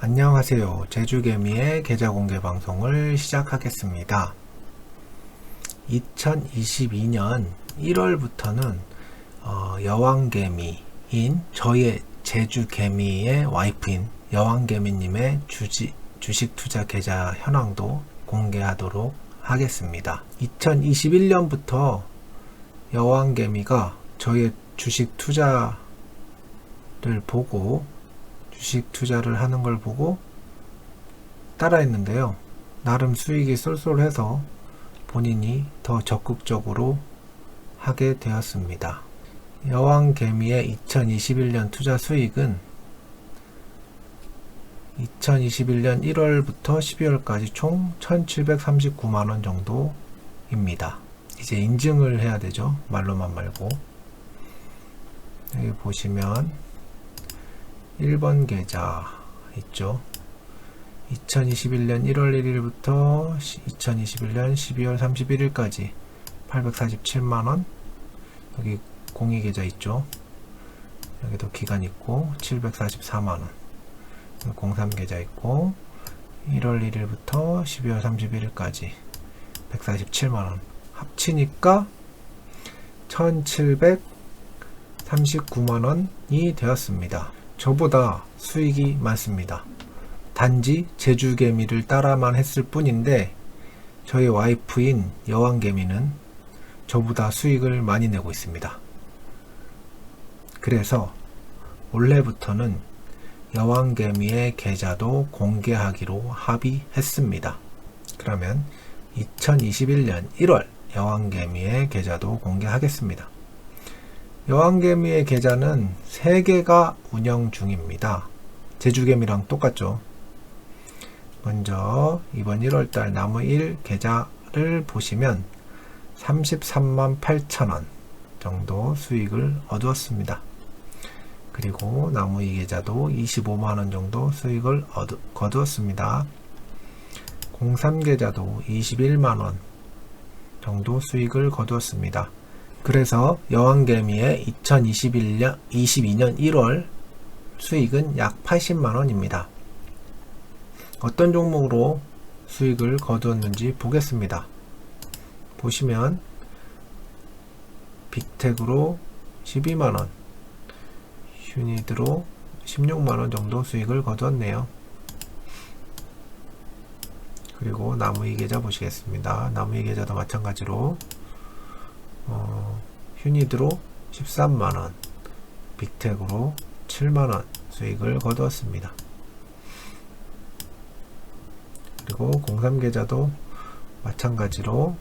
안녕하세요. 제주개미의 계좌 공개 방송을 시작하겠습니다. 2022년 1월부터는 어, 여왕개미인 저의 제주개미의 와이프인 여왕개미님의 주지, 주식 투자 계좌 현황도 공개하도록 하겠습니다. 2021년부터 여왕개미가 저의 주식 투자를 보고 주식 투자를 하는 걸 보고 따라했는데요. 나름 수익이 쏠쏠해서 본인이 더 적극적으로 하게 되었습니다. 여왕 개미의 2021년 투자 수익은 2021년 1월부터 12월까지 총 1739만원 정도입니다. 이제 인증을 해야 되죠. 말로만 말고. 여기 보시면 1번 계좌 있죠. 2021년 1월 1일부터 2021년 12월 31일까지 847만원 여기 공익 계좌 있죠. 여기도 기간 있고 744만원 03 계좌 있고 1월 1일부터 12월 31일까지 147만원 합치니까 1739만원이 되었습니다. 저보다 수익이 많습니다. 단지 제주개미를 따라만 했을 뿐인데 저희 와이프인 여왕개미는 저보다 수익을 많이 내고 있습니다. 그래서 올해부터는 여왕개미의 계좌도 공개하기로 합의했습니다. 그러면 2021년 1월 여왕개미의 계좌도 공개하겠습니다. 여왕개미의 계좌는 3개가 운영 중입니다. 제주개미랑 똑같죠. 먼저 이번 1월달 나무 1 계좌를 보시면 33만 8천원 정도 수익을 얻었습니다. 그리고 나무 2 계좌도 25만원 정도 수익을 얻, 거두었습니다. 03 계좌도 21만원 정도 수익을 거두었습니다. 그래서 여왕개미의 2021년 22년 1월 수익은 약 80만 원입니다. 어떤 종목으로 수익을 거두었는지 보겠습니다. 보시면 빅텍으로 12만 원, 휴니드로 16만 원 정도 수익을 거두었네요. 그리고 나무이 계좌 보시겠습니다. 나무이 계좌도 마찬가지로 어, 휴니드로 13만원, 빅텍으로 7만원 수익을 거두었습니다. 그리고 03계좌도 마찬가지로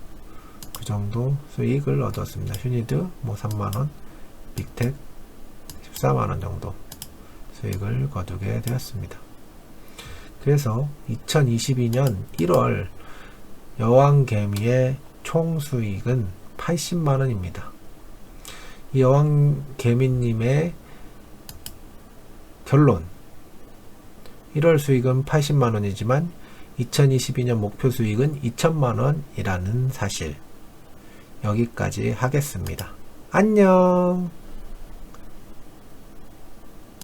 그 정도 수익을 얻었습니다. 휴니드 뭐 3만원, 빅텍 14만원 정도 수익을 거두게 되었습니다. 그래서 2022년 1월 여왕개미의 총 수익은 80만원입니다. 이 여왕개미님의 결론. 1월 수익은 80만원이지만 2022년 목표 수익은 2천만원이라는 사실. 여기까지 하겠습니다. 안녕